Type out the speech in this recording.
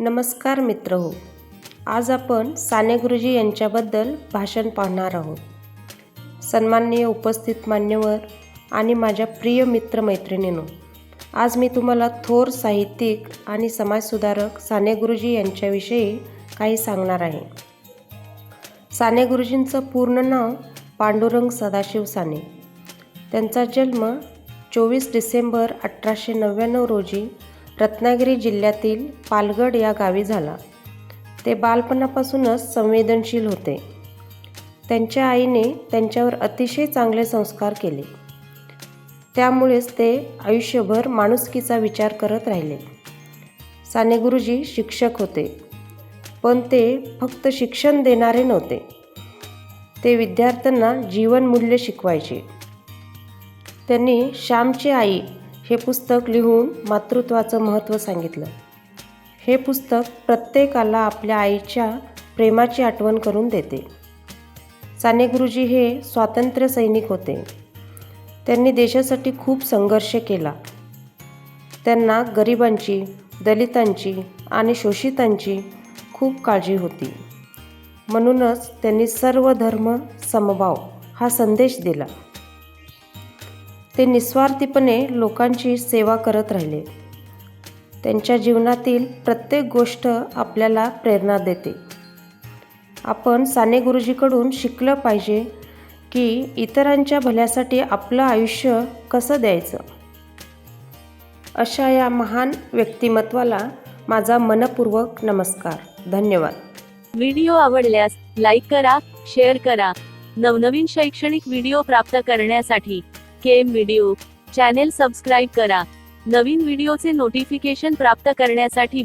नमस्कार मित्र हो. आज आपण साने गुरुजी यांच्याबद्दल भाषण पाहणार आहोत. सन्माननीय उपस्थित मान्यवर आणि माझ्या प्रिय मित्रमैत्रिणींनो आज मी तुम्हाला थोर साहित्यिक आणि समाजसुधारक साने गुरुजी यांच्याविषयी काही सांगणार आहे. साने गुरुजींचं पूर्ण नाव पांडुरंग सदाशिव साने. त्यांचा जन्म चोवीस डिसेंबर अठराशे नव्याण्णव रोजी रत्नागिरी जिल्ह्यातील पालगड या गावी झाला. ते बालपणापासूनच संवेदनशील होते. त्यांच्या आईने त्यांच्यावर अतिशय चांगले संस्कार केले. त्यामुळेच ते आयुष्यभर माणुसकीचा विचार करत राहिले. साने गुरुजी शिक्षक होते. पण ते फक्त शिक्षण देणारे नव्हते. ते विद्यार्थ्यांना जीवनमूल्य शिकवायचे. त्यांनी श्यामची आई हे पुस्तक लिहून मातृत्वाचं महत्त्व सांगितलं. हे पुस्तक प्रत्येकाला आपल्या आईच्या प्रेमाची आठवण करून देते. साने गुरुजी हे स्वातंत्र्य सैनिक होते. त्यांनी देशासाठी खूप संघर्ष केला. त्यांना गरिबांची दलितांची आणि शोषितांची खूप काळजी होती. म्हणूनच त्यांनी सर्व धर्म समभाव हा संदेश दिला. ते निस्वार्थीपणे लोकांची सेवा करत राहिले. त्यांच्या जीवनातील प्रत्येक गोष्ट आपल्याला प्रेरणा देते. आपण साने गुरुजीकडून शिकलं पाहिजे की इतरांच्या भल्यासाठी आपलं आयुष्य कसं द्यायचं? अशा या महान व्यक्तिमत्वाला माझा मनपूर्वक नमस्कार. धन्यवाद. व्हिडिओ आवडल्यास लाईक करा शेअर करा. नवनवीन शैक्षणिक व्हिडिओ प्राप्त करण्यासाठी केम व्हिडिओ. चॅनेल सबस्क्राईब करा. नवीन व्हिडिओचे नोटिफिकेशन प्राप्त करण्यासाठी